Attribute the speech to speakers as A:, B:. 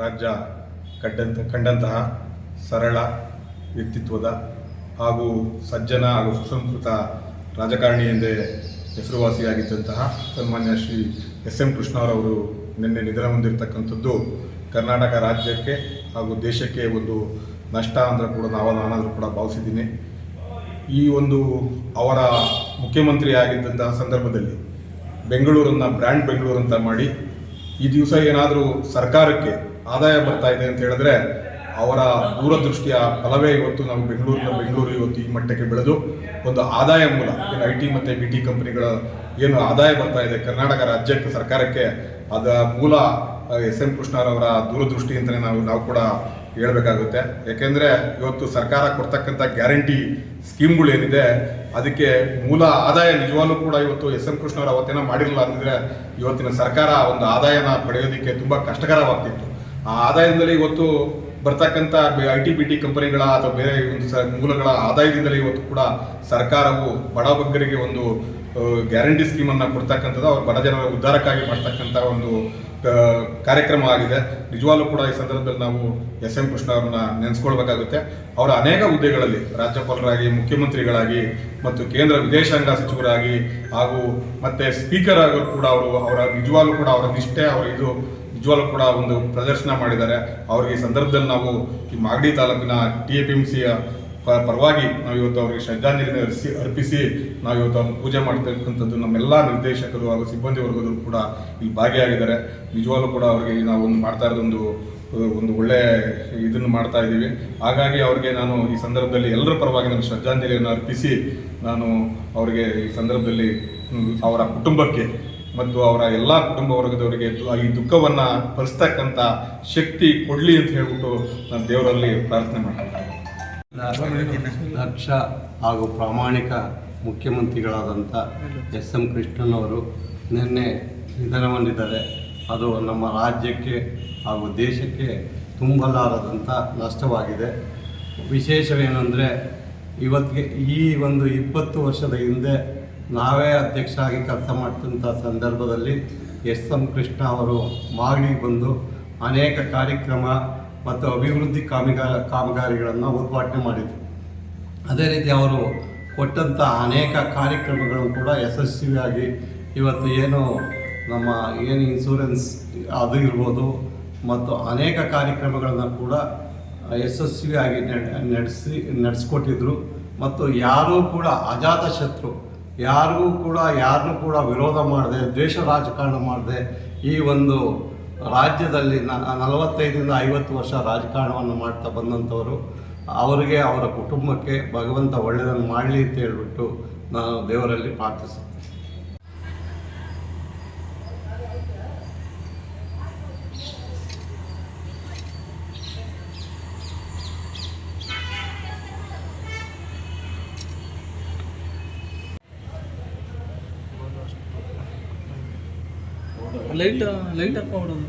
A: ರಾಜ್ಯ ಕಂಡಂತ, ಕಂಡಂತಹ ಸರಳ ವ್ಯಕ್ತಿತ್ವದ ಹಾಗೂ ಸಜ್ಜನ ಹಾಗೂ ಸುಸಂಸ್ಕೃತ ರಾಜಕಾರಣಿ ಎಂದೇ ಹೆಸರುವಾಸಿಯಾಗಿದ್ದಂತಹ ಸನ್ಮಾನ್ಯ ಶ್ರೀ ಎಸ್ ಎಂ ಕೃಷ್ಣರವರು ನಿನ್ನೆ ನಿಧನ ಹೊಂದಿರತಕ್ಕಂಥದ್ದು ಕರ್ನಾಟಕ ರಾಜ್ಯಕ್ಕೆ ಹಾಗೂ ದೇಶಕ್ಕೆ ಒಂದು ನಷ್ಟ ಅಂದ್ರೆ ಕೂಡ ನಾವು ನಾನಾದರೂ ಕೂಡ ಭಾವಿಸಿದ್ದೀನಿ. ಈ ಒಂದು ಅವರ ಮುಖ್ಯಮಂತ್ರಿ ಆಗಿದ್ದಂತಹ ಸಂದರ್ಭದಲ್ಲಿ ಬೆಂಗಳೂರನ್ನು ಬ್ರ್ಯಾಂಡ್ ಬೆಂಗಳೂರು ಅಂತ ಮಾಡಿ ಈ ದಿವಸ ಏನಾದರೂ ಸರ್ಕಾರಕ್ಕೆ ಆದಾಯ ಬರ್ತಾ ಇದೆ ಅಂತ ಹೇಳಿದ್ರೆ ಅವರ ದೂರದೃಷ್ಟಿಯ ಫಲವೇ ಇವತ್ತು ನಾವು ಬೆಂಗಳೂರಿನ ಬೆಂಗಳೂರು ಇವತ್ತು ಈ ಮಟ್ಟಕ್ಕೆ ಬೆಳೆದು ಒಂದು ಆದಾಯ ಮೂಲ, ಏನು ಐ ಟಿ ಮತ್ತು ಬಿ ಟಿ ಕಂಪನಿಗಳ ಏನು ಆದಾಯ ಬರ್ತಾ ಇದೆ, ಕರ್ನಾಟಕ ರಾಜ್ಯಕ್ಕೆ, ಸರ್ಕಾರಕ್ಕೆ ಅದರ ಮೂಲ ಎಸ್ ಎಂ ಕೃಷ್ಣರವರ ದೂರದೃಷ್ಟಿ ಅಂತಲೇ ನಾವು ನಾವು ಕೂಡ ಹೇಳಬೇಕಾಗುತ್ತೆ. ಯಾಕೆಂದರೆ ಇವತ್ತು ಸರ್ಕಾರ ಕೊಡ್ತಕ್ಕಂಥ ಗ್ಯಾರಂಟಿ ಸ್ಕೀಮ್ಗಳು ಏನಿದೆ, ಅದಕ್ಕೆ ಮೂಲ ಆದಾಯ ನಿಜವಾಗ್ಲೂ ಕೂಡ ಇವತ್ತು ಎಸ್ ಎಂ ಕೃಷ್ಣವರು ಅವತ್ತೇನೋ ಮಾಡಿರಲಿಲ್ಲ ಅಂದಿದ್ರೆ ಇವತ್ತಿನ ಸರ್ಕಾರ ಒಂದು ಆದಾಯನ ಪಡೆಯೋದಕ್ಕೆ ತುಂಬ ಕಷ್ಟಕರವಾಗ್ತಿತ್ತು. ಆ ಆದಾಯದಿಂದಲೇ ಇವತ್ತು ಬರ್ತಕ್ಕಂಥ ಐ ಟಿ ಬಿ ಟಿ ಕಂಪನಿಗಳ ಅಥವಾ ಬೇರೆ ಒಂದು ಸ ಮೂಲಗಳ ಆದಾಯದಿಂದಲೇ ಇವತ್ತು ಕೂಡ ಸರ್ಕಾರವು ಬಡಬಗ್ಗರಿಗೆ ಒಂದು ಗ್ಯಾರಂಟಿ ಸ್ಕೀಮನ್ನು ಕೊಡ್ತಕ್ಕಂಥದ್ದು ಅವ್ರ ಬಡ ಜನರ ಉದ್ಧಾರಕ್ಕಾಗಿ ಮಾಡ್ತಕ್ಕಂಥ ಒಂದು ಕಾರ್ಯಕ್ರಮ ಆಗಿದೆ. ನಿಜವಾಗ್ಲೂ ಕೂಡ ಈ ಸಂದರ್ಭದಲ್ಲಿ ನಾವು ಎಸ್ ಎಂ ಕೃಷ್ಣ ಅವ್ರನ್ನ ನೆನೆಸ್ಕೊಳ್ಬೇಕಾಗುತ್ತೆ. ಅವರ ಅನೇಕ ಹುದ್ದೆಗಳಲ್ಲಿ ರಾಜ್ಯಪಾಲರಾಗಿ, ಮುಖ್ಯಮಂತ್ರಿಗಳಾಗಿ ಮತ್ತು ಕೇಂದ್ರ ವಿದೇಶಾಂಗ ಸಚಿವರಾಗಿ ಹಾಗೂ ಮತ್ತೆ ಸ್ಪೀಕರ್ ಆಗಿ ಕೂಡ ಅವರು, ಅವರ ನಿಜವಾಗ್ಲೂ ಕೂಡ ಅವರ ನಿಷ್ಠೆ, ಅವರ ಇದು ನಿಜವಾಗ್ಲೂ ಕೂಡ ಒಂದು ಪ್ರದರ್ಶನ ಮಾಡಿದ್ದಾರೆ. ಅವರಿಗೆ ಈ ಸಂದರ್ಭದಲ್ಲಿ ನಾವು ಈ ಮಾಗಡಿ ತಾಲೂಕಿನ ಟಿ ಎ ಪಿ ಎಂ ಸಿಯ ಪರವಾಗಿ ನಾವು ಇವತ್ತು ಅವರಿಗೆ ಶ್ರದ್ಧಾಂಜಲಿನ ಅರ್ಸಿ, ಅರ್ಪಿಸಿ ನಾವು ಇವತ್ತು ಅವ್ರನ್ನ ಪೂಜೆ ಮಾಡ್ತಕ್ಕಂಥದ್ದು ನಮ್ಮೆಲ್ಲ ನಿರ್ದೇಶಕರು ಹಾಗೂ ಸಿಬ್ಬಂದಿ ವರ್ಗದವರು ಕೂಡ ಇಲ್ಲಿ ಭಾಗಿಯಾಗಿದ್ದಾರೆ. ನಿಜವಾಗ್ಲೂ ಕೂಡ ಅವರಿಗೆ ನಾವು ಒಂದು ಮಾಡ್ತಾ ಇರೋದೊಂದು ಒಂದು ಒಳ್ಳೆ ಇದನ್ನು ಮಾಡ್ತಾ ಇದ್ದೀವಿ. ಹಾಗಾಗಿ ಅವರಿಗೆ ನಾನು ಈ ಸಂದರ್ಭದಲ್ಲಿ ಎಲ್ಲರ ಪರವಾಗಿ ನಾನು ಶ್ರದ್ಧಾಂಜಲಿಯನ್ನು ಅರ್ಪಿಸಿ ನಾನು ಅವರಿಗೆ ಈ ಸಂದರ್ಭದಲ್ಲಿ ಅವರ ಕುಟುಂಬಕ್ಕೆ ಮತ್ತು ಅವರ ಎಲ್ಲ ಕುಟುಂಬ ವರ್ಗದವರಿಗೆ ಈ ದುಃಖವನ್ನು ಭರಿಸ್ತಕ್ಕಂಥ ಶಕ್ತಿ ಕೊಡಲಿ ಅಂತ ಹೇಳ್ಬಿಟ್ಟು ನಾನು ದೇವರಲ್ಲಿ ಪ್ರಾರ್ಥನೆ ಮಾಡ್ತಾ
B: ದಕ್ಷ ಹಾಗೂ ಪ್ರಾಮಾಣಿಕ ಮುಖ್ಯಮಂತ್ರಿಗಳಾದಂಥ ಎಸ್ ಎಂ ಕೃಷ್ಣನವರು ನಿನ್ನೆ ನಿಧನ ಹೊಂದಿದ್ದಾರೆ ಅದು ನಮ್ಮ ರಾಜ್ಯಕ್ಕೆ ಹಾಗೂ ದೇಶಕ್ಕೆ ತುಂಬಲಾರದಂಥ ನಷ್ಟವಾಗಿದೆ. ವಿಶೇಷವೇನೆಂದರೆ ಇವತ್ತಿಗೆ ಈ ಒಂದು ಇಪ್ಪತ್ತು ವರ್ಷದ ಹಿಂದೆ ನಾವೇ ಅಧ್ಯಕ್ಷ ಆಗಿ ಕೆಲಸ ಮಾಡ್ತಂಥ ಸಂದರ್ಭದಲ್ಲಿ ಎಸ್ ಎಂ ಕೃಷ್ಣ ಅವರು ಮಾಗಡಿಗೆ ಬಂದು ಅನೇಕ ಕಾರ್ಯಕ್ರಮ ಮತ್ತು ಅಭಿವೃದ್ಧಿ ಕಾಮಗಾರ ಕಾಮಗಾರಿಗಳನ್ನು ಉದ್ಘಾಟನೆ ಮಾಡಿದರು. ಅದೇ ರೀತಿ ಅವರು ಕೊಟ್ಟಂಥ ಅನೇಕ ಕಾರ್ಯಕ್ರಮಗಳನ್ನು ಕೂಡ ಯಶಸ್ವಿಯಾಗಿ ಇವತ್ತು ಏನು ನಮ್ಮ ಏನು ಇನ್ಸೂರೆನ್ಸ್ ಅದು ಇರ್ಬೋದು ಮತ್ತು ಅನೇಕ ಕಾರ್ಯಕ್ರಮಗಳನ್ನು ಕೂಡ ಯಶಸ್ವಿಯಾಗಿ ನಡೆಸಿ, ನಡೆಸ್ಕೊಟ್ಟಿದ್ರು. ಮತ್ತು ಯಾರೂ ಕೂಡ ಅಜಾತ ಶತ್ರು ಯಾರಿಗೂ ಕೂಡ ಯಾರನ್ನು ಕೂಡ ವಿರೋಧ ಮಾಡದೆ, ದ್ವೇಷ ರಾಜಕಾರಣ ಮಾಡದೆ ಈ ಒಂದು ರಾಜ್ಯದಲ್ಲಿ ನಲವತ್ತೈದರಿಂದ ಐವತ್ತು ವರ್ಷ ರಾಜಕಾರಣವನ್ನು ಮಾಡ್ತಾ ಬಂದಂಥವರು, ಅವರಿಗೆ ಅವರ ಕುಟುಂಬಕ್ಕೆ ಭಗವಂತ ಒಳ್ಳೆಯದನ್ನು ಮಾಡಲಿ ಅಂತ ಹೇಳ್ಬಿಟ್ಟು ನಾನು ದೇವರಲ್ಲಿ ಪ್ರಾರ್ಥಿಸುತ್ತೇನೆ.
C: Light light ಹಾಕ್ಬಿಡೋದು